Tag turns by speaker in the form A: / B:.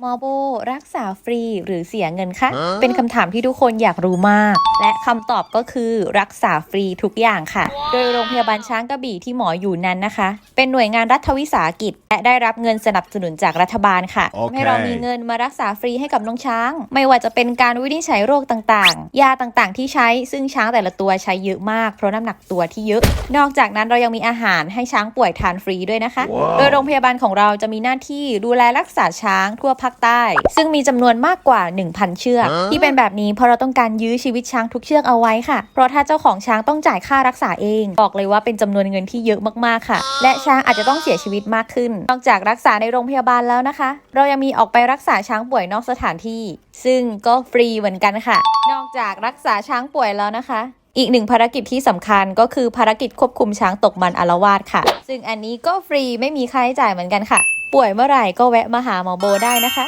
A: หมอโบ รักษาฟรีหรือเสียเงินคะ เป็นคำถามที่ทุกคนอยากรู้มาก และคำตอบก็คือรักษาฟรีทุกอย่างค่ะ โดยโรงพยาบาลช้างกระบี่ที่หมออยู่นั้นนะคะ เป็นหน่วยงานรัฐวิสาหกิจ และได้รับเงินสนับสนุนจากรัฐบาลค่ะ
B: โอเค
A: ให้เรามีเงินมารักษาฟรีให้กับน้องช้าง ไม่ว่าจะเป็นการวินิจฉัยโรคต่างๆ ยาต่างๆ ที่ใช้ซึ่งช้างแต่ละตัวใช้เยอะมากเพราะน้ำหนักตัวที่เยอะ นอกจากนั้นเรายังมีอาหารให้ช้างป่วยทานฟรีด้วยนะคะ
B: ว้าว
A: โดยโรงพยาบาลของเราจะมีหน้าที่ดูแลรักษาช้างทั่วภาคใต้ ซึ่งมีจำนวนมากกว่า 1,000 เชือก
B: ฮะ
A: ที่เป็นแบบนี้เพราะเราต้องการยื้อชีวิตช้างทุกเชือกเอาไว้ค่ะ เพราะถ้าเจ้าของช้างต้องจ่ายค่ารักษาเอง บอกเลยว่าเป็นจำนวนเงินที่เยอะมากๆค่ะ และช้างอาจจะต้องเสียชีวิตมากขึ้น นอกจากรักษาในโรงพยาบาลแล้วนะคะ เรายังมีออกไปรักษาช้างป่วยนอกสถานที่ ซึ่งก็ฟรีเหมือนกันค่ะ นอกจากรักษาช้างป่วยแล้วนะคะอีกหนึ่งภารกิจที่สำคัญก็คือภารกิจควบคุมช้างตกมันอารวาสค่ะ ซึ่งอันนี้ก็ฟรีไม่มีค่าใช้จ่ายเหมือนกันค่ะ ป่วยเมื่อไหร่ก็แวะมาหาหมอโบได้นะคะ